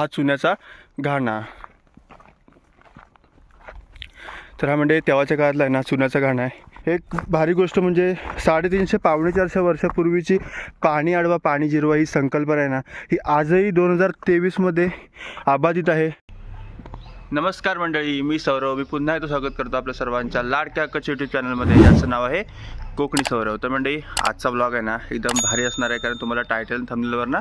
हा चुन्याचा घाणा. तर हा म्हणजे तेव्हाच्या काळातला आहे ना चुन्याचा घाणा आहे. एक भारी गोष्ट म्हणजे साडेतीनशे पावणे चारशे वर्षापूर्वीची पाणी अडवा पाणी जिरवा ही संकल्पना आहे ना ही आजही दोन हजार तेवीसमध्ये अबाधित आहे. नमस्कार मंडळी मी सौरव. मी पुन्हा एकदा स्वागत करतो आपल्या सर्वांच्या लाडक्या कच्छ यूट्यूब चॅनलमध्ये याचं नाव आहे कोकणी सौरव. तर मंडळी आजचा ब्लॉग आहे ना एकदम भारी असणार आहे कारण तुम्हाला टायटल थंबनेलवर ना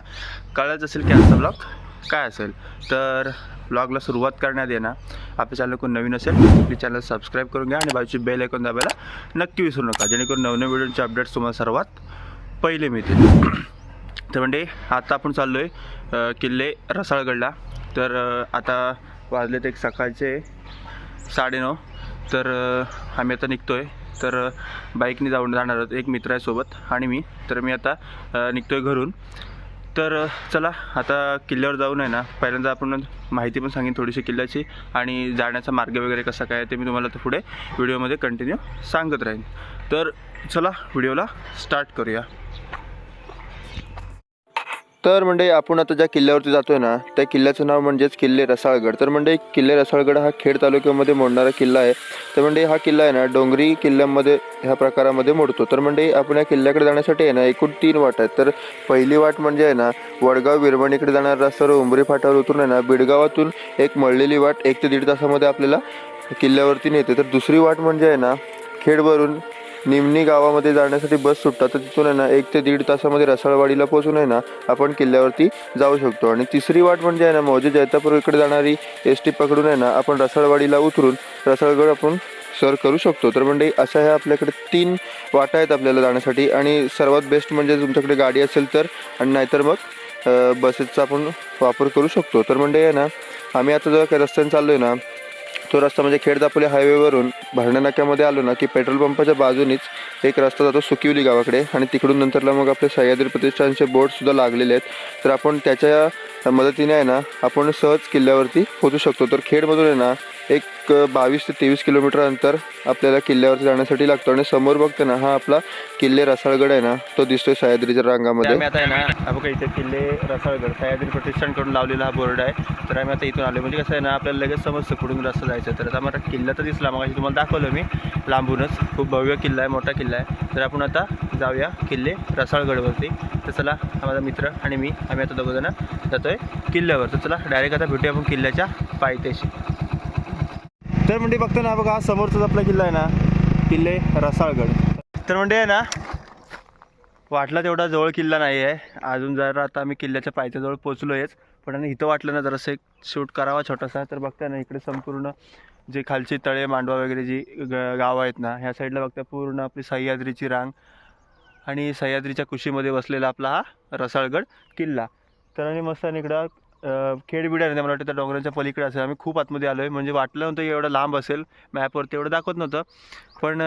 कळत असेल की आजचा ब्लॉग काय असेल? तर ब्लॉगला सुरुवात करण्यात येणार. आपल्या चॅनल कोण नवीन असेल आपली चॅनल सबस्क्राईब करून घ्या आणि बाजूची बेल ऐकून दाबायला नक्की विसरू नका जेणेकरून नवनवीन व्हिडिओचे अपडेट्स तुम्हाला सर्वात पहिले मिळतील. तर म्हणजे आता आपण चाललो आहे किल्ले रसाळगडला. तर आता वाजलेत एक सकाळचे साडेनऊ. तर आम्ही आता निघतो आहे तर बाईकने जाऊन जाणार आहोत एक मित्र आहे सोबत आणि मी. तर मी आता निघतो आहे घरून. तर चला आता किल्ल्यावर जाऊन आहे ना पहिल्यांदा आपण माहिती पण सांगेन थोडीशी किल्ल्याची आणि जाण्याचा मार्ग वगैरे कसा काय आहे ते मी तुम्हाला तर पुढे व्हिडिओमध्ये कंटिन्यू सांगत राहीन. तर चला व्हिडिओला स्टार्ट करूया. तर म्हणजे आपण आता ज्या किल्ल्यावरती जातोय ना त्या किल्ल्याचं नाव म्हणजेच किल्ले रसाळगड. तर म्हणजे किल्ले रसाळगड हा खेड तालुक्यामध्ये मोडणारा किल्ला आहे. तर म्हणजे हा किल्ला आहे ना डोंगरी किल्ल्यामध्ये ह्या प्रकारामध्ये मोडतो. तर म्हणजे आपण या किल्ल्याकडे जाण्यासाठी आहे ना एकूण तीन वाट आहेत. तर पहिली वाट म्हणजे आहे ना वडगाव विरवणीकडे जाणारा रस्त्यावर उंबरी फाटावर उतरून आहे ना बिडगावातून एक मळलेली वाट एक ते दीड तासामध्ये आपल्याला किल्ल्यावरती नेते. तर दुसरी वाट म्हणजे आहे ना खेडवरून निमणी गावामध्ये जाण्यासाठी बस सुटतात. तर तिथून आहे ना एक ते दीड तासामध्ये रसाळवाडीला पोहोचून आहे ना आपण किल्ल्यावरती जाऊ शकतो. आणि तिसरी वाट म्हणजे आहे ना मौजे जैतापूर इकडे जाणारी एस टी पकडून आहे ना आपण रसाळवाडीला उतरून रसाळगड आपण सर करू शकतो. तर म्हणजे अशा ह्या आपल्याकडे तीन वाटा आहेत आपल्याला जाण्यासाठी. आणि सर्वात बेस्ट म्हणजे तुमच्याकडे गाडी असेल तर आणि नाहीतर मग बसेसचा आपण वापर करू शकतो. तर म्हणजे आहे ना आम्ही आता जर काही रस्त्याने चाललो आहे ना तो रस्ता म्हणजे खेड दापोली हायवेवरून भरण्यानाक्यामध्ये आलो ना की पेट्रोल पंपाच्या बाजूनीच एक रस्ता जातो सुकिवली गावाकडे आणि तिकडून नंतरला मग आपले सह्याद्री प्रतिष्ठानचे बोर्डसुद्धा लागलेले आहेत. तर आपण त्याच्या मदतीने आहे ना आपण सहज किल्ल्यावरती पोचू शकतो. तर खेडमधून आहे ना एक बावीस ते तेवीस किलोमीटर अंतर आपल्याला किल्ल्यावरती जाण्यासाठी लागतो. आणि समोर बघते ना हा आपला किल्ले रसाळगड आहे ना तो दिसतोय सह्याद्रीच्या रांगामध्ये. आम्ही आता आहे ना बघा इथे किल्ले रसाळगड सह्याद्री प्रतिष्ठानकडून लावलेला हा बोर्ड आहे. तर आम्ही आता इथून आलो म्हणजे कसं आहे ना आपल्याला लगेच समजतं कुठून रस्ता जायचं. तर आता मला किल्ला तर दिसला. मग तुम्हाला दाखवलं मी लांबूनच. खूप भव्य किल्ला आहे मोठा किल्ला आहे. तर आपण आता जाऊया किल्ले रसाळगडवरती. तर चला माझा मित्र आणि मी आम्ही आता दोघं जण जातोय किल्ल्यावर. तर चला डायरेक्ट आता भेटूया आपण किल्ल्याच्या पायथ्याशी. तर म्हणजे बघतो ना बघा हा समोरचाच आपला किल्ला आहे ना किल्ले रसाळगड. तर म्हणजे आहे ना वाटला तेवढा जवळ किल्ला नाही आहे. अजून जरा आता आम्ही किल्ल्याच्या पायथ्याजवळ पोचलो आहेच पण आणि इथं वाटलं ना जरासं एक शूट करावा छोटासा. तर बघताय ना इकडे संपूर्ण जे खालची तळे मांडवा वगैरे जी ग गावं आहेत ना ह्या साईडला बघता पूर्ण आपली सह्याद्रीची रांग आणि सह्याद्रीच्या कुशीमध्ये बसलेला आपला हा रसाळगड किल्ला. तर आणि मस्त आणि इकडं खेडबिड आहे ना मला वाटतं त्या डोंगरांच्या पलीकडे असेल. आम्ही खूप आतमध्ये आलो आहे म्हणजे वाटलं नव्हतं की एवढं लांब असेल मॅपवरती एवढं दाखवत नव्हतं. पण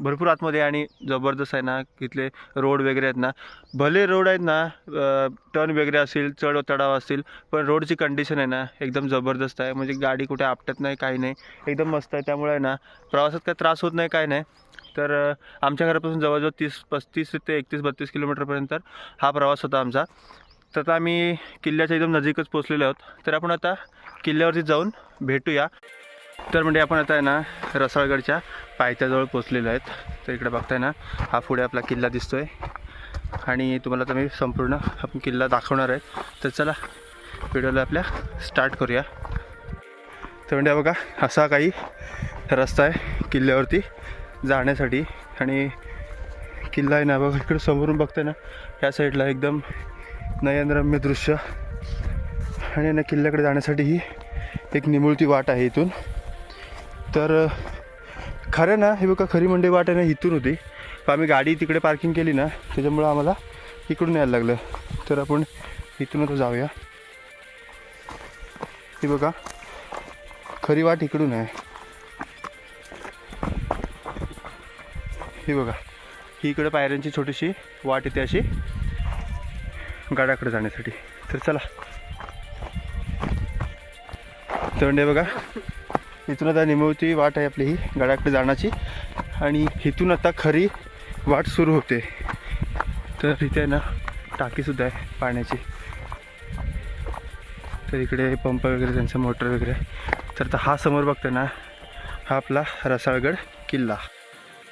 भरपूर आतमध्ये आणि जबरदस्त आहे ना तिथले रोड वगैरे आहेत ना. भले रोड आहेत ना टर्न वगैरे असतील चढ चढाव असतील पण रोडची कंडिशन आहे ना एकदम जबरदस्त आहे. म्हणजे गाडी कुठे आपटत नाही काही नाही. एकदम मस्त आहे. त्यामुळे आहे ना प्रवासात काही त्रास होत नाही काय नाही. तर आमच्या घरापासून जवळजवळ तीस पस्तीस ते एकतीस बत्तीस किलोमीटरपर्यंत हा प्रवास होता आमचा. तर आता आम्ही किल्ल्याच्या एकदम नजीकच पोचलेलो आहोत. तर आपण आता किल्ल्यावरती जाऊन भेटूया. तर म्हणजे आपण आता आहे ना रसाळगडच्या पायथ्याजवळ पोचलेलो आहेत. तर इकडे बघताय ना हा पुढे आपला किल्ला दिसतोय. आणि तुम्हाला तर मी संपूर्ण आपण किल्ला दाखवणार आहे. तर चला व्हिडिओला आपल्या स्टार्ट करूया. तर म्हणजे बघा असा काही रस्ता आहे किल्ल्यावरती जाण्यासाठी. आणि किल्ला आहे ना बघा इकडे समोरून बघताय ना या साईडला एकदम नयनरम्य दृश्य आणि ना किल्ल्याकडे जाण्यासाठी ही एक निमुळती वाट आहे इथून. तर खरं ना हे बघा खरी मंडई वाट आहे ना इथून होती. पण आम्ही गाडी तिकडे पार्किंग केली ना त्याच्यामुळं आम्हाला इकडून यायला लागलं. तर आपण इथून आता जाऊया. हे बघा खरी वाट इकडून आहे. ही बघा ही इकडे पायऱ्यांची छोटीशी वाट येते अशी. गाड्याकडे जाण्यासाठी. तर चला. तर बघा. इथून आता निमवती वाट आहे आपली ही गाड्याकडे जाण्याची. आणि इथून आता खरी वाट सुरू होते. तर इथे आहे ना टाकीसुद्धा आहे पाण्याची. तर इकडे पंप वगैरे त्यांचं मोटर वगैरे. तर आता हा समोर बघतो ना हा आपला रसाळगड किल्ला.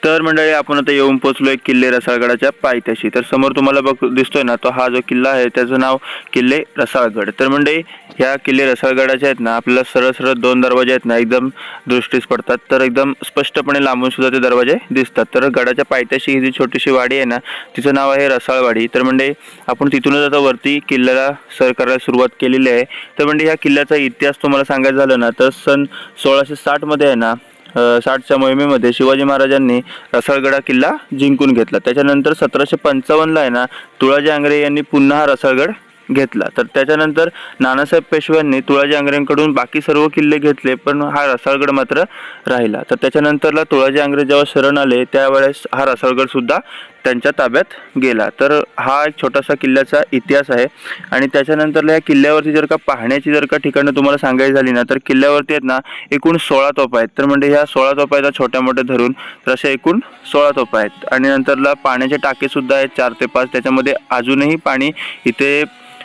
तर मंडळी आपण आता येऊन पोहोचलोय किल्ले रसाळगडाच्या पायथ्याशी. तर समोर तुम्हाला बघ दिसतोय ना तो हा जो किल्ला आहे त्याचं नाव किल्ले रसाळगड. तर मंडळी ह्या किल्ले रसाळगडाच्या आहेत ना आपल्याला सरळ सरळ दोन दरवाजे आहेत ना एकदम दृष्टीस पडतात. तर एकदम स्पष्टपणे लांबून सुद्धा ते दरवाजे दिसतात. तर गडाच्या पायथ्याशी ही जी छोटीशी वाडी आहे ना तिचं नाव आहे रसाळवाडी. तर म्हणजे आपण तिथूनच आता वरती किल्ल्याला सर करायला सुरुवात केलेली आहे. तर म्हणजे ह्या किल्ल्याचा इतिहास तुम्हाला सांगायचं झालं ना तर सन सोळाशे साठमध्ये आहे ना साठच्या मोहिमेमध्ये शिवाजी महाराजांनी रसाळगडा किल्ला जिंकून घेतला. त्याच्यानंतर सतराशे पंचावन्नला आहे ना तुळाजी आंग्रे यांनी पुन्हा हा रसाळगड घेतला. तर त्याच्यानंतर नानासाहेब पेशव्यांनी तुळाजी आंग्रेंकडून बाकी सर्व किल्ले घेतले पण हा रसाळगड मात्र राहिला. तर त्याच्यानंतरला तुळाजी आंग्रे जेव्हा शरण आले त्यावेळेस हा रसाळगडसुद्धा त्यांच्या ताब्यात गेला. तर हा एक छोटासा किल्ल्याचा इतिहास आहे. आणि त्याच्यानंतरला या किल्ल्यावरती जर का पाहण्याची जर का ठिकाणं तुम्हाला सांगायची झाली ना तर किल्ल्यावरती आहेत ना एकूण सोळा तोफा आहेत. तर म्हणजे ह्या सोळा तोफा आहेत छोट्या मोठ्या धरून तर अशा एकूण सोळा तोफा आहेत. आणि नंतरला पाण्याचे टाकेसुद्धा आहेत चार ते पाच. त्याच्यामध्ये अजूनही पाणी इथे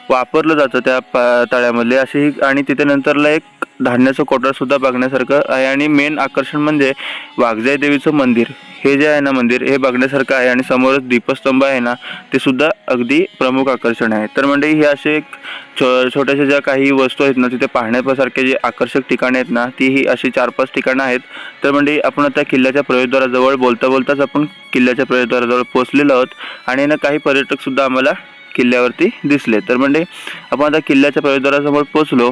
वापरलं जातं त्या प- तळ्यामध्ये अशी आणि तिथे नंतरला एक धान्याचं कोटरसुद्धा बघण्यासारखं आहे. आणि मेन आकर्षण म्हणजे वाघजाई देवीचं मंदिर. हे जे आहे ना मंदिर हे बघण्यासारखं आहे आणि समोरच दीपस्तंभ आहे ना ते सुद्धा अगदी प्रमुख आकर्षण आहे. तर म्हणजे हे असे एक छो छोट्याशा ज्या काही वस्तू आहेत ना तिथे पाहण्यासारखे जे आकर्षक ठिकाणे आहेत ना ती ही अशी चार पाच ठिकाणं आहेत. तर म्हणजे आपण आता किल्ल्याच्या प्रवेशद्वाराजवळ बोलता बोलताच आपण किल्ल्याच्या प्रवेशद्वाराजवळ पोहोचलेलो आहोत आणि ना काही पर्यटकसुद्धा आम्हाला किल्ल्यावरती दिसले. तर म्हणजे आपण आता किल्ल्याच्या प्रवेशद्वारासमोर पोचलो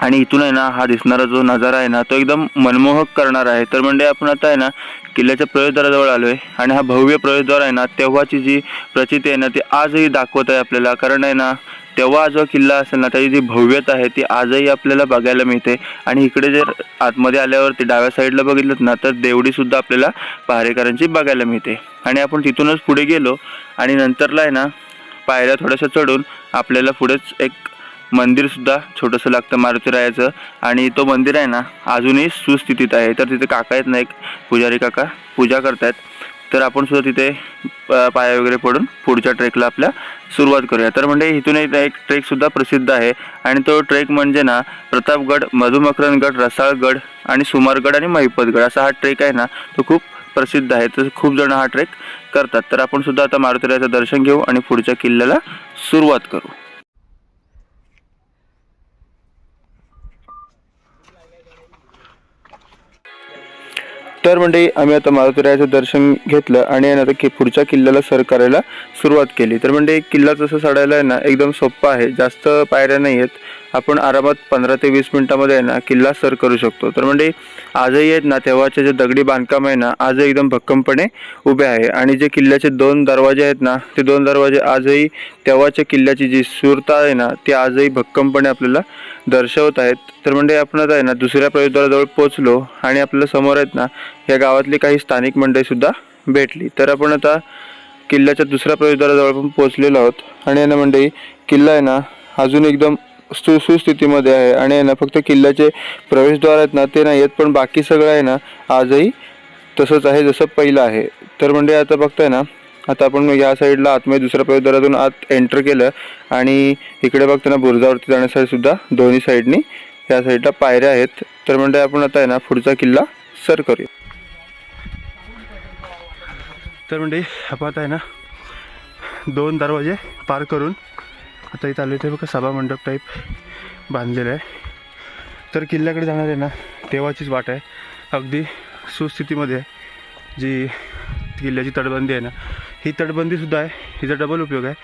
आणि इथून आहे ना हा दिसणारा जो नजारा आहे ना तो एकदम मनमोहक करणार आहे. तर म्हणजे आपण आता आहे ना किल्ल्याच्या प्रवेशद्वाराजवळ आलो आहे आणि हा भव्य प्रवेशद्वार आहे ना तेव्हाची जी प्रचिती आहे ना ती आजही दाखवत आहे आपल्याला. कारण आहे ना तेव्हा जो किल्ला असेल ना त्याची जी भव्यता आहे ती आजही आपल्याला बघायला मिळते. आणि इकडे जर आतमध्ये आल्यावरती डाव्या साईडला बघितलं ना तर देवडीसुद्धा आपल्याला पहारेकरांची बघायला मिळते. आणि आपण तिथूनच पुढे गेलो. आणि नंतरला आहे ना पायऱ्या थोड्याशा चढून आपल्याला पुढेच एक मंदिरसुद्धा छोटंसं लागतं मारुतीरायाचं. आणि तो मंदिर आहे ना अजूनही सुस्थितीत आहे. तर तिथे काका आहेत ना एक पुजारी काका पूजा करतायत. तर आपण सुद्धा तिथे प- पाया वगैरे पडून पुढच्या ट्रेकला आपल्या सुरुवात करूया. तर म्हणजे इथून एक एक प्रसिद्ध आहे. आणि तो ट्रेक म्हणजे ना प्रतापगड मधुमकरनगड रसाळगड आणि सुमारगड आणि महिपतगड असा हा ट्रेक आहे ना तो खूप प्रसिद्ध आहे. तर खूप जण हा ट्रेक करतात. तर आपण सुद्धा आता मारुतीरायाचं दर्शन घेऊ आणि पुढच्या किल्ल्याला सुरुवात करू. तर म्हणजे आम्ही आता मारुतीरायाचं दर्शन घेतलं आणि आता की पुढच्या किल्ल्याला सर करायला सुरुवात केली. तर म्हणजे किल्ला तसं चढायला आहे ना एकदम सोप्पा आहे. जास्त पायऱ्या नाही आहेत. आपण आरामात पंधरा ते वीस मिनिटामध्ये आहे ना किल्ला सर करू शकतो. तर म्हणजे आजही आहेत ना तेव्हाचे जे दगडी बांधकाम आहे ना आजही एकदम भक्कमपणे उभे आहे. आणि जे किल्ल्याचे दोन दरवाजे आहेत ना ते दोन दरवाजे आजही तेव्हाच्या किल्ल्याची जी सुरता आहे ना ती आजही भक्कमपणे आपल्याला दर्शवत आहेत. तर म्हणजे आपण आता आहे ना दुसऱ्या प्रवेशद्वाराजवळ पोचलो आणि आपल्याला समोर आहेत ना या गावातली काही स्थानिक मंडळीसुद्धा भेटली. तर आपण आता किल्ल्याच्या दुसऱ्या प्रवेशद्वाराजवळ पण पोहोचलेलो आहोत. आणि आहे ना मंडळी किल्ला आहे ना अजून एकदम सु सुस्थितीमध्ये आहे. आणि आहे ना फक्त किल्ल्याचे प्रवेशद्वार आहेत ना ते नाही आहेत पण बाकी सगळं आहे ना आजही तसंच आहे जसं पहिलं आहे. तर म्हणजे आता बघताय ना आता आपण या साईडला आतमध्ये दुसऱ्या प्रवेशद्वारातून आत एंटर केलं आणि इकडे बघताना बुरुजावरती जाण्यासाठी सुद्धा दोन्ही साईडनी या साईडला पायऱ्या आहेत. तर म्हणजे आपण आता आहे ना पुढचा किल्ला सर करूया. तर म्हणजे आपण आता आहे ना दोन दरवाजे पार करून आता इथं आलो ते बघा सभा मंडप टाईप बांधलेलं आहे. तर किल्ल्याकडे जाणार आहे ना तेव्हाचीच वाट आहे. अगदी सुस्थितीमध्ये आहे. जी किल्ल्याची तटबंदी आहे ना ही तटबंदीसुद्धा आहे. हिचा डबल उपयोग आहे.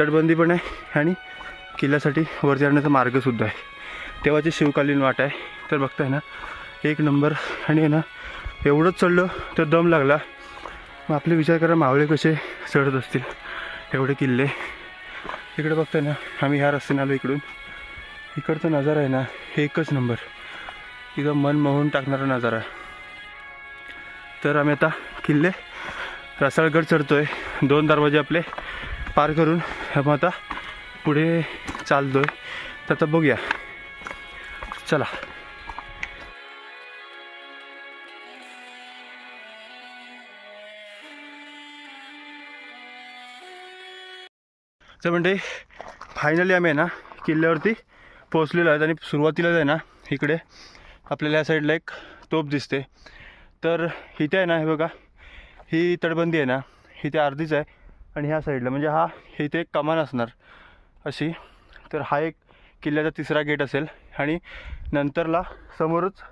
तटबंदी पण आहे आणि किल्ल्यासाठी वरती आणण्याचा मार्गसुद्धा आहे. तेव्हाची शिवकालीन वाट आहे. तर बघताय ना एक नंबर आणि आहे ना एवढंच चढलं तर दम लागला. मग आपले विचार करा मावळे कसे चढत असतील? एवढे किल्ले. इकडे बघताय ना आम्ही ह्या रस्त्याने आलो इकडून. इकडचा नजारा आहे ना एकच नंबर. एकदम मन मोहून टाकणारा नजारा. तर आम्ही आता किल्ले रसाळगड चढतो आहे दोन दरवाजे आपले पार करून आपण आता पुढे चालतो आहे तर आता बघूया. चला. तर म्हणजे फायनली आम्ही आहे ना किल्ल्यावरती पोहोचलेलो आहेत आणि सुरुवातीलाच आहे ना इकडे आपल्याला या साईडला एक तोप दिसते. तर इथे आहे ना हे बघा ही तटबंदी आहे ना ही ते अर्धीच आहे. आणि ह्या साईडला म्हणजे हा इथे एक कमान असणार अशी. तर हा एक किल्ल्याचा तिसरा गेट असेल. आणि नंतरला समोरच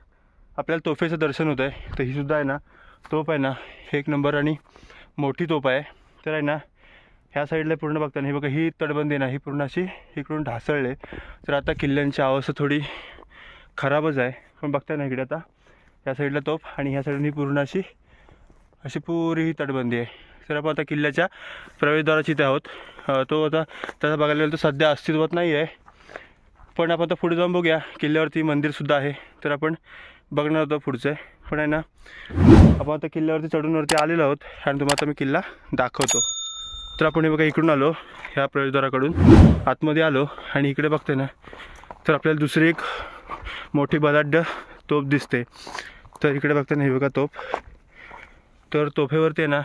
आपल्याला तोफेचं दर्शन होतं आहे तर ही सुद्धा आहे ना तोफ आहे ना एक नंबर आणि मोठी तोफ आहे. तर आहे ना ह्या साईडला पूर्ण बघताना हे बघा ही तटबंदी आहे ना ही पूर्ण अशी इकडून ढासळले. तर आता किल्ल्यांची अवस्था थोडी खराबच आहे. पण बघताय ना इकडे आता या साईडला तोफ आणि ह्या साईडने पूर्ण अशी अशी पुरी ही तटबंदी आहे. तर आपण आता किल्ल्याच्या प्रवेशद्वाराची इथे आहोत. तो आता तसा बघायला गेलं तर सध्या अस्तित्वात नाही आहे. पण आपण आता पुढे जाऊन बघूया. किल्ल्यावरती मंदिरसुद्धा आहे. तर आपण बघणार होतो पुढचं. पण आहे ना आपण आता किल्ल्यावरती चढूनवरती आलेलो आहोत आणि तुम्हाला आता मी किल्ला दाखवतो. तर आपण हे बघा इकडून आलो ह्या प्रवेशद्वाराकडून. आतमध्ये आलो आणि इकडे बघते ना तर आपल्याला दुसरी एक मोठी बलाढ्य तोफ दिसते. तर इकडे बघते ना हे बघा तोफ. तर तोफेवरती आहे ना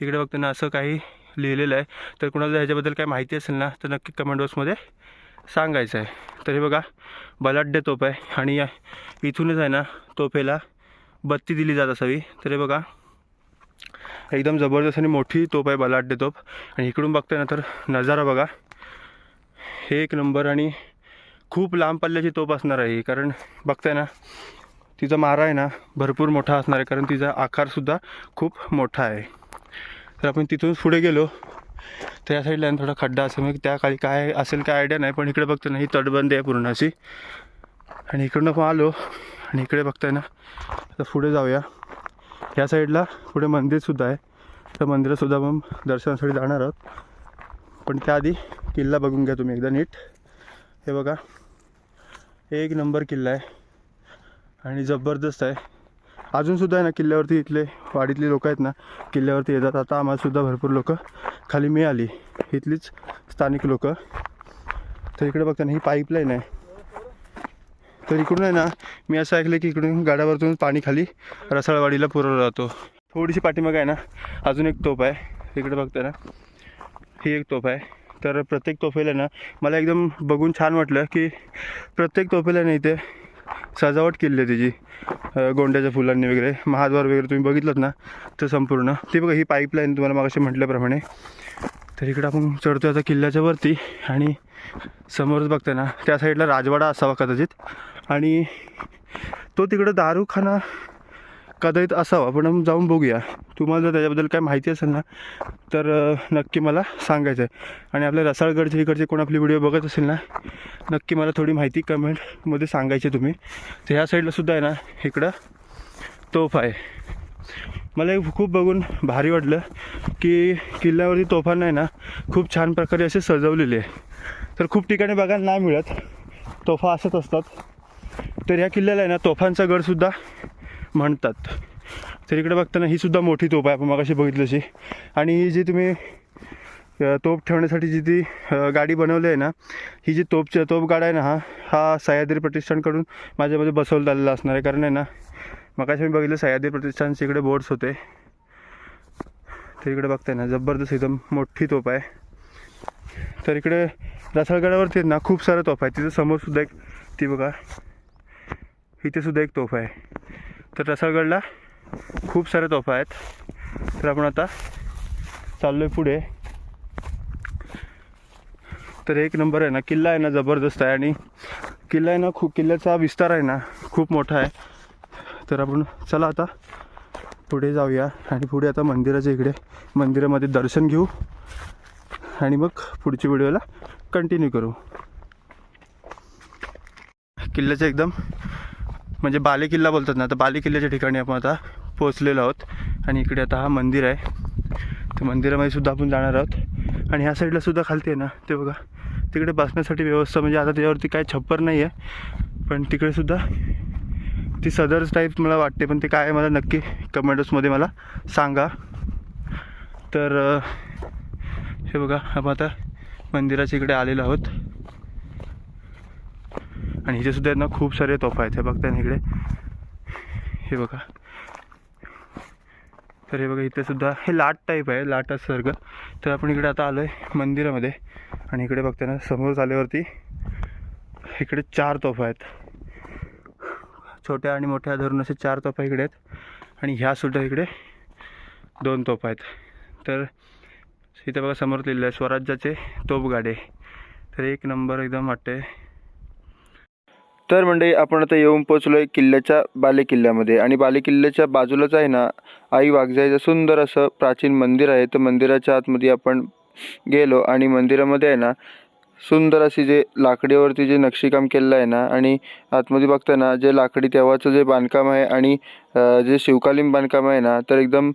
इकडे बघते ना असं काही लिहिलेलं आहे. तर कुणाला ह्याच्याबद्दल काही माहिती असेल ना तर नक्की कमेंट बॉक्समध्ये सांगायचं आहे. तर हे बघा बलाढ्य तोफ आहे आणि या इथूनच आहे ना तोफेला बत्ती दिली जात असावी. तर हे बघा एकदम जबरदस्त आणि मोठी तोफ आहे बलाढ्य तोफ. आणि इकडून बघताय ना तर नजारा बघा. हे एक नंबर आणि खूप लांब पल्ल्याची तोफ असणार आहे. कारण बघताय ना तिचा मारा आहे ना भरपूर मोठा असणार आहे कारण तिचा आकारसुद्धा खूप मोठा आहे. तर आपण तिथून पुढे गेलो. तर या साईडला थोडा खड्डा असेल मग त्या खाली काय असेल काय आयडिया नाही पण इकडे बघतो ना ही तटबंदी आहे पूर्ण अशी आणि इकडनं पण आलो आणि इकडे बघताय ना आता पुढे जाऊया. या साईडला पुढे मंदिरसुद्धा आहे. तर मंदिरसुद्धा मग दर्शनासाठी जाणार आहोत. पण त्याआधी किल्ला बघून घ्या तुम्ही एकदा नीट. हे बघा एक नंबर किल्ला आहे. आणि जबरदस्त आहे. अजूनसुद्धा आहे ना किल्ल्यावरती इथले वाडीतले लोक आहेत ना किल्ल्यावरती येतात. आता आम्हालासुद्धा भरपूर लोक खाली मिळाली. इथलीच स्थानिक लोक. तर इकडे बघताना ही पाईपलाईन आहे. तर इकडून आहे ना मी असं ऐकलं की इकडून गाड्यावरतून पाणी खाली रसाळवाडीला पुरवला जातो. थोडीशी पाठीमाग आहे ना अजून एक तोफ आहे. इकडे बघता ना ही एक तोफ आहे. तर प्रत्येक तोफेला ना मला एकदम बघून छान वाटलं की प्रत्येक तोफेला ना इथे सजावट केलेली आहे त्याची गोंड्याच्या फुलांनी वगैरे. महाद्वार वगैरे तुम्ही बघितलं ना? तर संपूर्ण. ते बघा ही पाईपलाईन तुम्हाला मागाशी म्हटल्याप्रमाणे. तर इकडं आपण चढतो आता किल्ल्याच्या वरती. आणि समोरच बघताय ना त्या साईडला राजवाडा असावा कदाचित. आणि तो तिकडं दारूखाना कदाचित असावा पण आपण जाऊन बघूया. तुम्हाला जर त्याच्याबद्दल काय माहिती असेल ना तर नक्की मला सांगायचं आहे. आणि आपल्या रसाळगडचे इकडचे कोण आपली व्हिडिओ बघत असेल ना नक्की मला थोडी माहिती कमेंटमध्ये सांगायची तुम्ही. तर ह्या साईडलासुद्धा आहे ना इकडं तोफ आहे. मला हे खूप बघून भारी वाटलं की किल्ल्यावरती तोफांना आहे ना खूप छान प्रकारे असे सजवलेले आहे. तर खूप ठिकाणी बघायला नाही मिळत. तोफा असत असतात. तर ह्या किल्ल्याला आहे ना तोफांचा गडसुद्धा म्हणतात. तर इकडे बघताना ही सुद्धा मोठी तोप आहे. आपण मगाशी बघितलं आणि ही जी तुम्ही तोप ठेवण्यासाठी जी ती गाडी बनवली आहे ना ही जी तोफ तोप गाडा आहे ना हा हा सह्याद्री प्रतिष्ठानकडून माझ्यामध्ये बसवलं आलेला असणार आहे. कारण आहे ना मगाशी मी बघितलं सह्याद्री प्रतिष्ठानचे इकडे बोर्ड्स होते. तर इकडे बघताय ना जबरदस्त एकदम मोठी तोफ आहे. तर इकडे रसाळगडावरती ना खूप साऱ्या तोफ आहे. तिथं समोरसुद्धा एक ती बघा इथेसुद्धा एक तोफ आहे. तर रसाळगडला खूप साऱ्या तोफा आहेत. तर आपण आता चाललो आहे पुढे. तर एक नंबर आहे ना किल्ला आहे ना जबरदस्त आहे आणि किल्ला आहे ना खूप किल्ल्याचा विस्तार आहे ना खूप मोठा आहे. तर आपण चला आता पुढे जाऊया आणि पुढे आता मंदिराच्या इकडे मंदिरामध्ये दर्शन घेऊ आणि मग पुढच्या व्हिडिओला कंटिन्यू करू. किल्ल्याच्या एकदम म्हणजे बाले किल्ला बोलतात ना तर बाले किल्ल्याच्या ठिकाणी आपण आता पोचलेलो आहोत. आणि इकडे आता हा मंदिर आहे. तर मंदिरामध्ये सुद्धा आपण जाणार आहोत. आणि ह्या साईडला सुद्धा खालती आहे ना ते बघा. तिकडे बसण्यासाठी व्यवस्था म्हणजे आता त्याच्यावरती काय छप्पर नाही आहे पण तिकडे सुद्धा ती सदर्स टाईप मला वाटते पण ते काय आहे मला नक्की कमेंट्समध्ये मला सांगा. तर हे बघा आपण आता मंदिराच्या इकडे आलेलो आहोत. आणि इथे सुद्धा आहेत ना खूप सारे तोफा आहेत. हे बघताय ना इकडे. हे बघा. तर हे बघा इथे सुद्धा हे लाट टाईप आहे लाटासारखं तर आपण इकडे आता आलो आहे मंदिरामध्ये. आणि इकडे बघताय ना समोर आल्यावरती इकडे चार तोफा आहेत. छोट्या आणि मोठ्या धरून असे चार तोफा इकडे आहेत. आणि ह्या सुद्धा इकडे दोन तोफा आहेत. तर इथे बघा समोर लिहिलं आहे स्वराज्याचे तोफगाडे. तर एक नंबर एकदम वाटते तर मंडळी आपण आता येऊन पोचलो आहे किल्ल्याच्या बालेकिल्ल्यामध्ये. आणि बालेकिल्ल्याच्या बाजूलाच आहे ना आई वाघजाईचं सुंदर असं प्राचीन मंदिर आहे. तर मंदिराच्या आतमध्ये आपण गेलो आणि मंदिरामध्ये आहे ना सुंदर अशी जे लाकडीवरती जे नक्षीकाम केलेलं आहे ना आणि आतमध्ये बघता ना जे लाकडी तेव्हाचं जे बांधकाम आहे आणि जे शिवकालीन बांधकाम आहे ना तर एकदम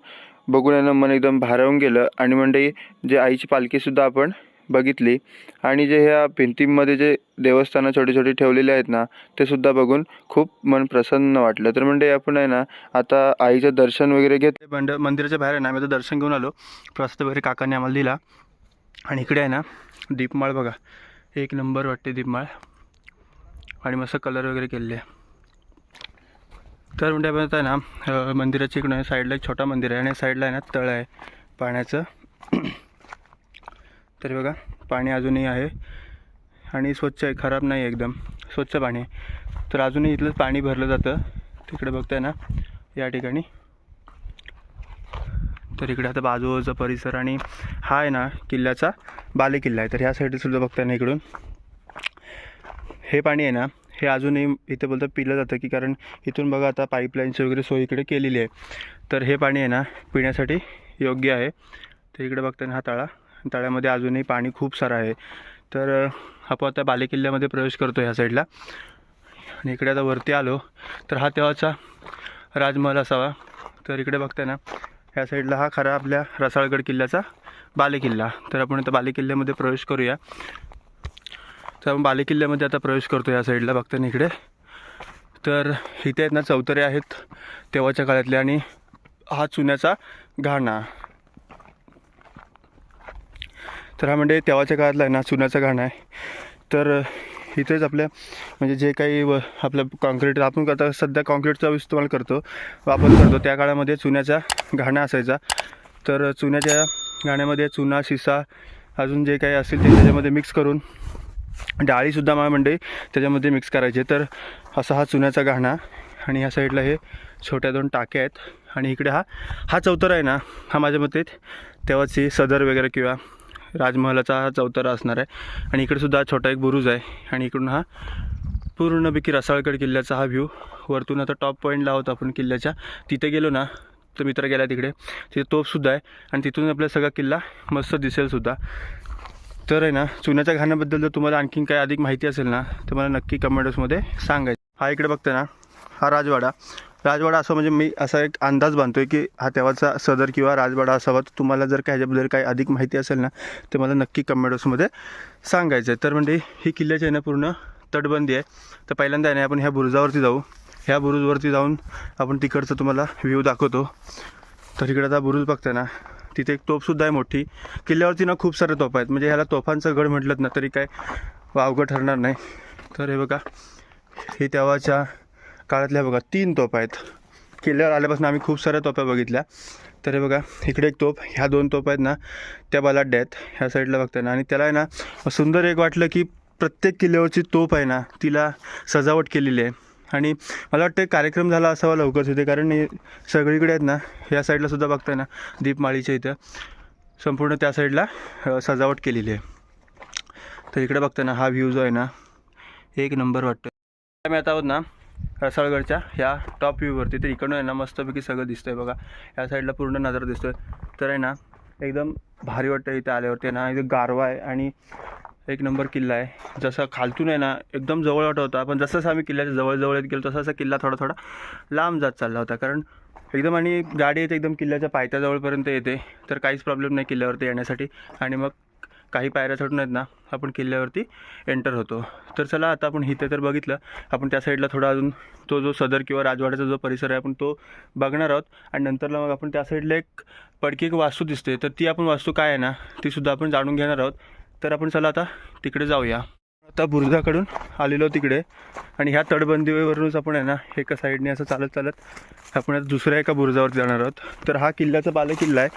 बघून आहे ना मन एकदम भारावून गेलं. आणि मंडळी जे आईची पालखीसुद्धा आपण बघितली. आणि जे ह्या भिंतींमध्ये जे देवस्थानं छोटी छोटी ठेवलेली आहेत ना ते सुद्धा बघून खूप मन प्रसन्न वाटलं. तर म्हणजे आपण आहे ना आता आईचं दर्शन वगैरे घेतले. बंड मंदिराच्या बाहेर आहे ना आम्ही आता दर्शन घेऊन आलो. प्रसाद वगैरे काकांनी आम्हाला दिला. आणि इकडे आहे ना दीपमाळ बघा. एक नंबर वाटते दीपमाळ. आणि मस्त कलर वगैरे केलेले आहे. तर म्हणजे आपण आता आहे ना मंदिराच्या इकडे साईडला एक छोटा मंदिर आहे. आणि साईडला आहे ना तळ आहे पाण्याचं. तरी बघा पाणी अजूनही आहे. आणि स्वच्छ आहे खराब नाही आहे एकदम. स्वच्छ पाणी आहे. तर अजूनही इथलंच पाणी भरलं जातं. तिकडे बघताय ना या ठिकाणी. तर इकडे आता बाजूचा परिसर आणि हा आहे ना किल्ल्याचा बाले किल्ला आहे. तर ह्या साईडसुद्धा बघताय ना इकडून. हे पाणी आहे ना हे अजूनही इथे बोलतं पिलं जातं की कारण इथून बघा आता पाईपलाईनची वगैरे सोय इकडे केलेली आहे. तर हे पाणी आहे ना पिण्यासाठी योग्य आहे. तर इकडे बघताय ना हा तळा. तळ्यामध्ये अजूनही पाणी खूप सारं आहे. तर आपण आता बालेकिल्ल्यामध्ये प्रवेश करतो ह्या साईडला आणि इकडे आता वरती आलो तर हा तेव्हाचा राजमहल असावा. तर इकडे बघताय ना ह्या साईडला हा खरा आपल्या रसाळगड किल्ल्याचा बालेकिल्ला तर आपण आता बालेकिल्ल्यामध्ये प्रवेश करूया. तर आपण बालेकिल्ल्यामध्ये आता प्रवेश करतो या साईडला बघताना इकडे. तर इथे आहेत ना चौतरे आहेत तेव्हाच्या काळातले आणि हा चुन्याचा घाणा. तर हा म्हणजे तेव्हाच्या काळातला आहे ना चुन्याचा घाणा आहे. तर इथेच आपल्या म्हणजे जे काही व आपलं कॉन्क्रीट आपण आता सध्या कॉन्क्रीटचा इस्तेमाल करतो वापर करतो त्या काळामध्ये चुन्याचा घाणा असायचा. तर चुन्याच्या घाण्यामध्ये चुना शिसा अजून जे काही असेल ते त्याच्यामध्ये मिक्स करून डाळीसुद्धा मला म्हणजे त्याच्यामध्ये मिक्स करायचे. तर असा हा चुन्याचा घाणा आणि ह्या साईडला हे छोट्या दोन टाक्या आहेत. आणि इकडे हा हा चौतरा आहे ना हा माझ्या मते तेव्हाची सदर वगैरे किंवा राजमहालाचा हा चौतरा असणार आहे. आणि इकडेसुद्धा छोटा एक बुरुज आहे. आणि इकडून हा पूर्णपैकी रसाळगड किल्ल्याचा हा व्ह्यू वरतून आता टॉप पॉईंटला आहोत आपण किल्ल्याच्या. तिथे गेलो ना तर मित्र गेला तिकडे. तिथे तोफसुद्धा आहे. आणि तिथून आपला सगळा किल्ला मस्त दिसेलसुद्धा तर आहे ना चुन्याच्या घाण्याबद्दल जर तुम्हाला आणखीन काही अधिक माहिती असेल ना तर मला नक्की कमेंट्समध्ये सांगायचं. हा इकडे बघते ना हा राजवाडा. राजवाडा असं म्हणजे मी असा एक अंदाज बांधतोय की हा तेव्हाचा सदर किंवा राजवाडा असावा तर तुम्हाला जर काय ह्याच्याबद्दल काही अधिक माहिती असेल ना ते मला नक्की कमेंट्समध्ये सांगायचं आहे तर म्हणजे ही किल्ल्याची आहे ना पूर्ण तटबंदी आहे. तर पहिल्यांदा आहे ना आपण ह्या बुरुजावरती जाऊ. ह्या बुरुजवरती जाऊन आपण तिकडचं तुम्हाला व्ह्यू दाखवतो. तर इकडे आता बुरुज बघताय ना तिथे एक तोफसुद्धा आहे मोठी. किल्ल्यावरती ना खूप सारे तोफा आहेत. म्हणजे ह्याला तोफांचा गड म्हटलं ना तरी काय वावगं ठरणार नाही. तर हे बघा हे तेव्हाच्या काळातल्या बघा तीन तोप आहेत. किल्ल्यावर आल्यापासून आम्ही खूप साऱ्या तोप्या बघितल्या. तर हे बघा इकडे एक तोप ह्या दोन तोप आहेत ना त्या बलाढ्या आहेत ह्या साईडला बघताय ना. आणि त्याला आहे ना सुंदर एक वाटलं की प्रत्येक किल्ल्यावरची तोप आहे ना तिला सजावट केलेली आहे. आणि मला वाटतं एक कार्यक्रम झाला असावा लवकरच इथे कारण सगळीकडे आहेत ना या साईडला सुद्धा बघताय ना दीपमाळीच्या इथं. संपूर्ण त्या साईडला सजावट केलेली आहे. तर इकडे बघताय ना हा व्ह्यू जो आहे ना एक नंबर वाटतो आम्ही आता आहोत ना रसाळगडच्या ह्या टॉप व्ह्यूवरती तर इकडून आहे ना मस्तपैकी सगळं दिसतंय बघा. या साईडला पूर्ण नजर दिसतोय. तर आहे ना एकदम भारी वाटतं इथे आल्यावरती आहे ना इथे गारवा आहे आणि एक नंबर किल्ला आहे. जसं खालतून आहे ना एकदम जवळ वाटत होता पण जसं आम्ही किल्ल्याच्या जवळजवळ येत गेलो तसा असा किल्ला थोडा थोडा लांब जात चालला होता. कारण एकदम आणि गाडी येते एकदम किल्ल्याच्या पायथ्याजवळपर्यंत येते तर काहीच प्रॉब्लेम नाही किल्ल्यावरती येण्यासाठी. आणि मग काही पायऱ्या चढून आहेत ना आपण किल्ल्यावरती एंटर होतो. तर चला आता आपण इथे तर बघितलं आपण त्या साईडला थोडा अजून तो जो सदर किंवा राजवाड्याचा जो परिसर आहे आपण तो बघणार आहोत. आणि नंतरला मग आपण त्या साईडला एक पडकी एक वास्तू दिसते तर ती आपण वास्तू काय आहे ना तीसुद्धा आपण जाणून घेणार आहोत. तर आपण चला आता तिकडे जाऊया. आता बुरुजाकडून आलेलो तिकडे. आणि ह्या तटबंदीवरूनच आपण आहे ना एका साईडने असं चालत चालत आपण आता दुसऱ्या एका बुरुजावरती जाणार आहोत. तर हा किल्ल्याचा बालेकिल्ला आहे.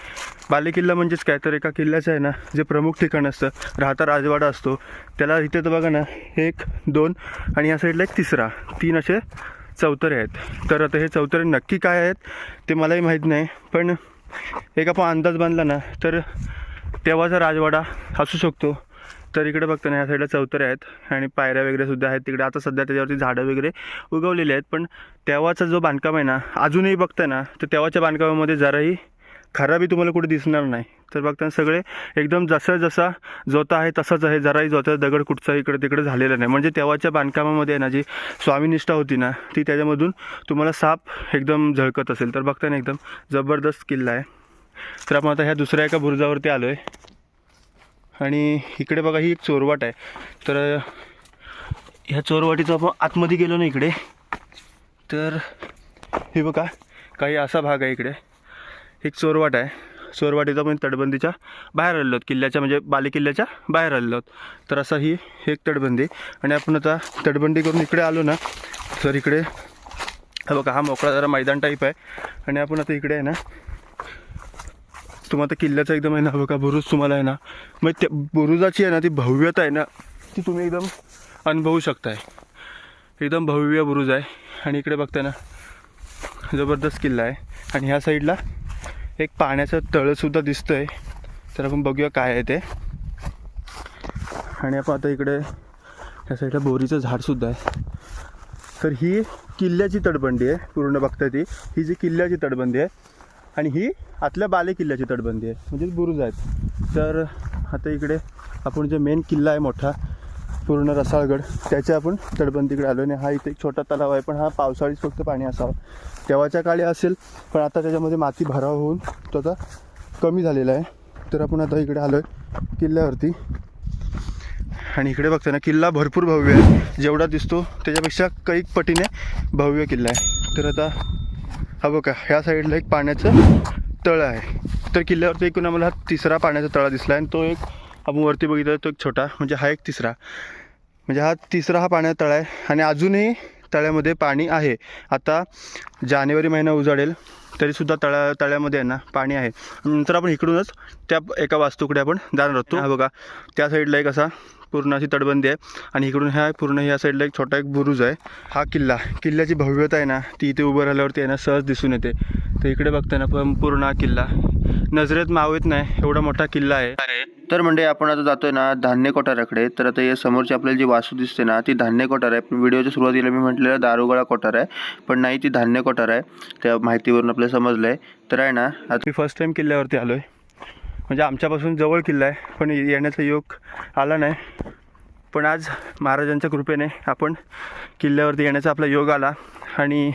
बालेकिल्ला म्हणजेच काय? तर एका किल्ल्याचं आहे ना जे प्रमुख ठिकाण असतं राहता राजवाडा असतो. त्याला इथे तर बघा ना एक दोन आणि या साईडला एक तिसरा तीन असे चौतरे आहेत. तर आता हे चौतरे नक्की काय आहेत ते मलाही माहीत नाही. पण एक आपण अंदाज बांधला ना तर तेव्हाचा राजवाडा असू शकतो. तर इकडे बघतो ना या साईडला चौतरे आहेत आणि पायऱ्या वगैरे सुद्धा आहेत तिकडे. आता सध्या त्याच्यावरती झाडं वगैरे उगवलेली आहेत पण तेव्हाचा जो बांधकाम आहे ना अजूनही बघताय ना तर तेव्हाच्या बांधकामामध्ये जराही खराबी तुम्हाला कुठे दिसणार नाही. तर बघताना सगळे एकदम जसं जसा जोता आहे तसंच आहे जराही जोता दगड कुठचा इकडे तिकडे झालेला नाही. म्हणजे तेव्हाच्या बांधकामामध्ये आहे ना जी स्वामीनिष्ठा होती ना ती त्याच्यामधून तुम्हाला साप एकदम झळकत असेल. तर बघताना एकदम जबरदस्त किल्ला आहे. तर आपण आता ह्या दुसऱ्या एका बुरुजावरती आलो आहे आणि इकडे बघा ही एक चोरवाट आहे. तर ह्या चोरवाटीचं आपण आतमध्ये गेलो ना इकडे तर हे बघा काही असा भाग आहे इकडे. एक चोरवाट आहे. चोरवाटीचा आपण तटबंदीच्या बाहेर आलेलो आहोत. किल्ल्याच्या म्हणजे बालेकिल्ल्याच्या बाहेर आलेलो आहोत. तर असा ही एक तटबंदी. आणि आपण आता तटबंदी करून इकडे आलो ना तर इकडे हा बघा हा मोकळा जरा मैदान टाईप आहे. आणि आपण आता इकडे आहे ना तुम्हाला किल्ल्याचा एकदम आहे ना बघा बुरुज तुम्हाला आहे ना मग त्या बुरुजाची आहे ना ती भव्यता आहे ना ती तुम्ही एकदम अनुभवू शकताय. एकदम भव्य बुरुज आहे. आणि इकडे बघताय ना जबरदस्त किल्ला आहे. आणि ह्या साईडला एक पाण्याचं तळंसुद्धा दिसतं आहे तर आपण बघूया काय आहे ते. आणि आपण आता इकडे ह्या साईडला बोरीचं झाडसुद्धा आहे. तर ही किल्ल्याची तटबंदी आहे. पूर्ण बघताय ती. ही जी किल्ल्याची तटबंदी आहे आणि ही आतल्या बाले किल्ल्याची तटबंदी आहे. म्हणजे बुरुज आहेत. तर आता इकडे आपण जे मेन किल्ला आहे मोठा पूर्ण रसाळगड त्याच्या आपण तटबंदीकडे आलो आणि हा इथे एक छोटा तलाव आहे. पण हा पावसाळीच फक्त पाणी असावं. तेव्हाच्या काळी असेल पण आता त्याच्यामध्ये माती भराव होऊन तो आता कमी झालेला आहे. तर आपण आता इकडे आलो आहे किल्ल्यावरती. आणि इकडे बघता ना किल्ला भरपूर भव्य आहे. जेवढा दिसतो त्याच्यापेक्षा कैक पटीने भव्य किल्ला आहे. तर आता हा बघा ह्या साईडला एक पाण्याचं तळं आहे. तर किल्ल्यावरती एकूण आम्हाला हा तिसरा पाण्याचा तळा दिसला आणि तो एक आपण वरती बघितला तो एक छोटा म्हणजे हा एक तिसरा. म्हणजे हा तिसरा हा पाण्याचा तळा आहे आणि अजूनही तळ्यामध्ये पाणी आहे. आता जानेवारी महिना उजाडेल तरीसुद्धा तळ्या तळ्यामध्ये आहे ना पाणी आहे. नंतर आपण इकडूनच त्या एका वास्तूकडे आपण जाणार होतो हा बघा त्या साईडला एक असा पूर्ण अशी तटबंदी आहे. आणि इकडून ह्या पूर्ण ह्या साईडला एक छोटा एक बुरुज आहे. हा किल्ला. किल्ल्याची भव्यता आहे ना ती इथे उभं राहिल्यावरती आहे ना सहज दिसून येते. तर इकडे बघताना पण पूर्ण हा किल्ला. नजरेत मावेत नाही एवढा मोठा किल्ला आहे. तर म्हणजे आपण आता जातोय ना धान्य कोठाराकडे. तर आता या समोरची आपल्याला जी वासू दिसते ना ती धान्य कोठार आहे. पण व्हिडिओच्या सुरुवातीला मी म्हटलेलं दारुगळा कोठार आहे. पण नाही ती धान्य कोठार आहे. त्या माहितीवरून आपल्याला समजलं आहे तर आहे ना आता मी फर्स्ट टाईम किल्ल्यावरती आलो आहे म्हणजे आमच्यापासून जवळ किल्ला आहे पण येण्याचा योग आला नाही. पण आज महाराजांच्या कृपेने आपण किल्ल्यावरती येण्याचा आपला योग आला आणि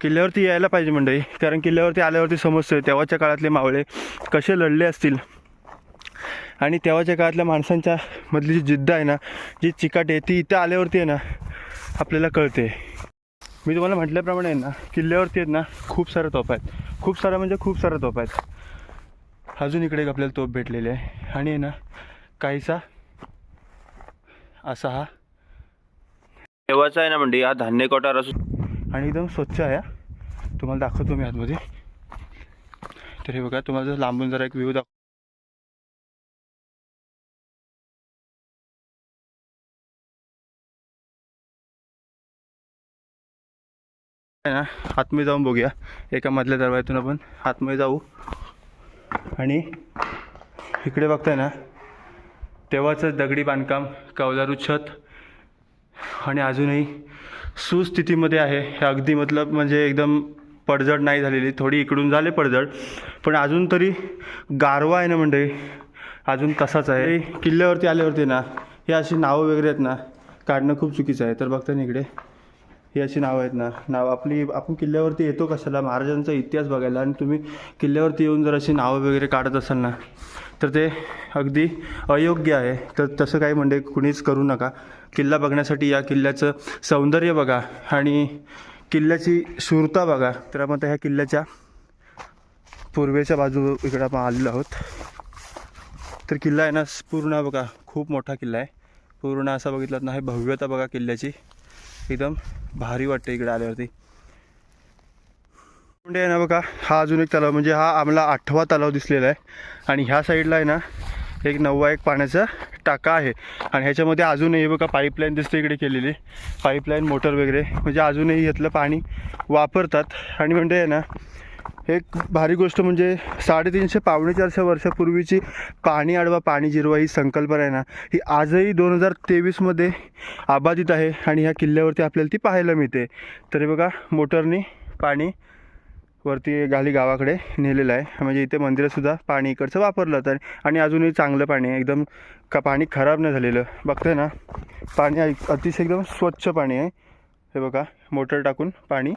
किल्ल्यावरती यायला पाहिजे मंडळी कारण किल्ल्यावरती आल्यावरती समजतं तेव्हाच्या काळातले मावळे कसे लढले असतील. आणि तेव्हाच्या काळातल्या माणसांच्या मधली जी जिद्द आहे ना जी चिकाट आहे ती इथं आल्यावरती आहे ना आपल्याला कळते. मी तुम्हाला म्हटल्याप्रमाणे आहे ना किल्ल्यावरती आहेत ना खूप साऱ्या तोफा आहेत. खूप साऱ्या म्हणजे खूप साऱ्या तोफा आहेत. अजून इकडे एक आपल्याला तोफ भेटलेली आहे. आणि आहे ना काहीसा असा हा. तेव्हाचा आहे ना म्हणजे हा धान्य कोठार असू आणि एकदम स्वच्छ आहे. तुम्हाला दाखवतो मी आतमध्ये. तर हे बघा तुम्हाला जर लांबून जरा एक व्ह्यू दाखव ना आतमध्ये जाऊन बघूया. एका मधल्या दरवाज्यातून आपण आतमध्ये जाऊ. आणि इकडे बघताय ना तेव्हाचं दगडी बांधकाम कौलारू छत आणि अजूनही सुस्थितीमध्ये आहे. हे अगदी मतलब म्हणजे एकदम पडझड नाही झालेली. थोडी इकडून झाले पडझड पण अजून तरी गारवा आहे ना म्हणजे अजून तसाच आहे. किल्ल्यावरती आल्यावरती ना हे अशी नावं वगैरे आहेत ना काढणं खूप चुकीचं आहे. तर बघता ना इकडे. ही अशी नावं आहेत ना. नाव आपली आपण किल्ल्यावरती येतो कशाला? महाराजांचा इतिहास बघायला आणि तुम्ही किल्ल्यावरती येऊन जर अशी नावं वगैरे काढत असाल ना तर ते अगदी अयोग्य आहे. तर तसं काही म्हणजे कुणीच करू नका. किल्ला बघण्यासाठी या किल्ल्याचं सौंदर्य बघा आणि किल्ल्याची शूरता बघा. तर आपण त्या ह्या किल्ल्याच्या पूर्वेच्या बाजू इकडं आपण आलेलो आहोत. तर किल्ला आहे ना पूर्ण बघा खूप मोठा किल्ला आहे. पूर्ण असा बघितलात ना हे भव्यता बघा किल्ल्याची. एकदम भारी वाटते इकडे आल्यावरती. म्हणजे आहे ना बघा हा अजून एक तलाव म्हणजे हा आम्हाला आठवा तलाव दिसलेला आहे. आणि ह्या साईडला आहे ना एक नववा एक पाण्याचा टाका आहे. आणि ह्याच्यामध्ये अजूनही बघा पाईपलाईन दिसते इकडे केलेली. पाईपलाईन मोटर वगैरे म्हणजे अजूनही यातलं पाणी वापरतात. आणि म्हणजे आहे ना एक भारी गोष्ट म्हणजे साडेतीनशे पावणे चारशे वर्षापूर्वीची पाणी आडवा पाणी जिरवा ही संकल्पना आहे ना ही आजही दोन हजार तेवीसमध्ये आबाधित आहे आणि ह्या किल्ल्यावरती आपल्याला ती पाहायला मिळते. तरी बघा मोटरनी पाणी वरती गाली गावाकडे नेलेलं आहे. म्हणजे इथे मंदिरातसुद्धा पाणी इकडचं वापरलं जातं आणि अजूनही चांगलं पाणी आहे. एकदम का पाणी खराब नाही झालेलं. बघताय ना पाणी ऐक- अतिशय एकदम स्वच्छ पाणी आहे. हे बघा मोटर टाकून पाणी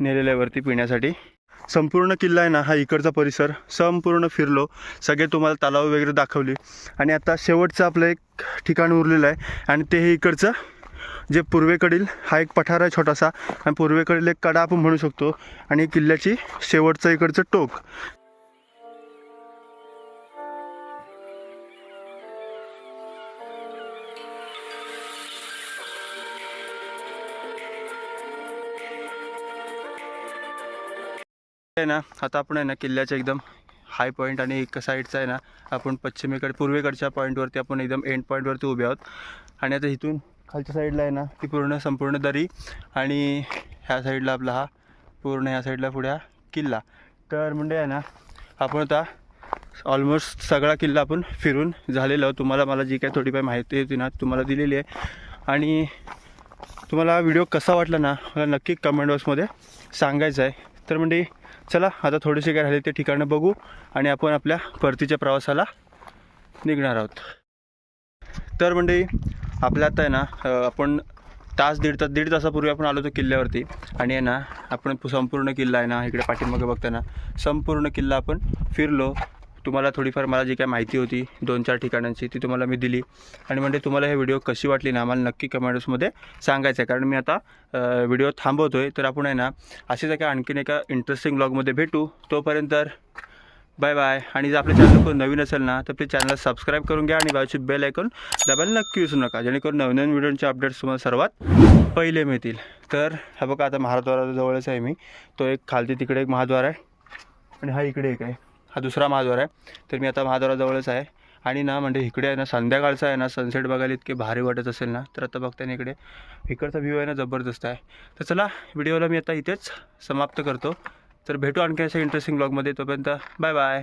नेलेलं आहे वरती पिण्यासाठी. संपूर्ण किल्ला आहे ना हा इकडचा परिसर संपूर्ण फिरलो. सगळे तुम्हाला तलाव वगैरे दाखवली. आणि आता शेवटचं आपलं एक ठिकाण उरलेलं आहे. आणि ते हे इकडचं जे पूर्वेकडील हा एक पठार आहे छोटासा. आणि पूर्वेकडील एक कडा आपण म्हणू शकतो. आणि किल्ल्याची शेवटचं इकडचं टोक. आहे ना आता आपण आहे ना किल्ल्याच्या एकदम हाय पॉईंट आणि एक साईडचा आहे ना आपण पश्चिमेकडे पूर्वेकडच्या पॉईंटवरती आपण एकदम एंड पॉईंटवरती उभे आहोत. आणि आता इथून खालच्या साईडला आहे ना ती पूर्ण संपूर्ण दरी आणि ह्या साईडला आपला हा पूर्ण ह्या साईडला पुढे हा किल्ला. तर म्हणजे आहे ना आपण आता ऑलमोस्ट सगळा किल्ला आपण फिरून झालेलो तुम्हाला मला जी काय थोडीफार माहिती होती ना तुम्हाला दिलेली आहे. आणि तुम्हाला व्हिडिओ कसा वाटला ना मला नक्की कमेंट बॉक्समध्ये सांगायचं आहे. तर म्हणजे चला आता थोडेसे काय राहिले ते ठिकाणं बघू आणि आपण आपल्या परतीच्या प्रवासाला निघणार आहोत. तर म्हणजे आपल्या आता आहे ना आपण तास दीड तास दीड तासापूर्वी आपण आलो होतो किल्ल्यावरती आणि आहे ना आपण संपूर्ण किल्ला आहे ना इकडे पाठीमागे बघताना संपूर्ण किल्ला आपण फिरलो. तुम्हाला थोडीफार मला जी काय माहिती होती दोन चार ठिकाणांची ती तुम्हाला मी दिली. आणि म्हणजे तुम्हाला हे व्हिडिओ कशी वाटली ना आम्हाला नक्की कमेंट्समध्ये सांगायचं आहे. कारण मी आता व्हिडिओ थांबवतो आहे तर आपण आहे ना असेच एका आणखीन एका इंटरेस्टिंग ब्लॉगमध्ये भेटू. तोपर्यंत बाय बाय आणि जर आपल्या चॅनल कोण नवीन असेल ना तर प्लीज चॅनलला सबस्क्राईब करून घ्या आणि बाजूची बेल ऐकून दाबायला नक्की विसरू नका. जेणेकरून नवनवीन व्हिडिओचे अपडेट्स तुम्हाला सर्वात पहिले मिळतील. तर हा बघा आता महाद्वाराजवळच आहे मी. तो एक खालती तिकडे एक महाद्वार आहे. आणि हा इकडे एक आहे. हा दुसरा महाद्वार आहे. तर मी आता महाद्वाराजवळच आहे. आणि ना म्हणजे इकडे आहे ना संध्याकाळचा आहे ना सनसेट बघायला इतके भारी वाटत असेल ना तर आता बघताय ना इकडे इकडचा व्ह्यू आहे ना जबरदस्त आहे. तर चला व्हिडिओला मी आता इथेच समाप्त करतो. तर भेटू आणखी अशा इंटरेस्टिंग ब्लॉगमध्ये तोपर्यंत बाय बाय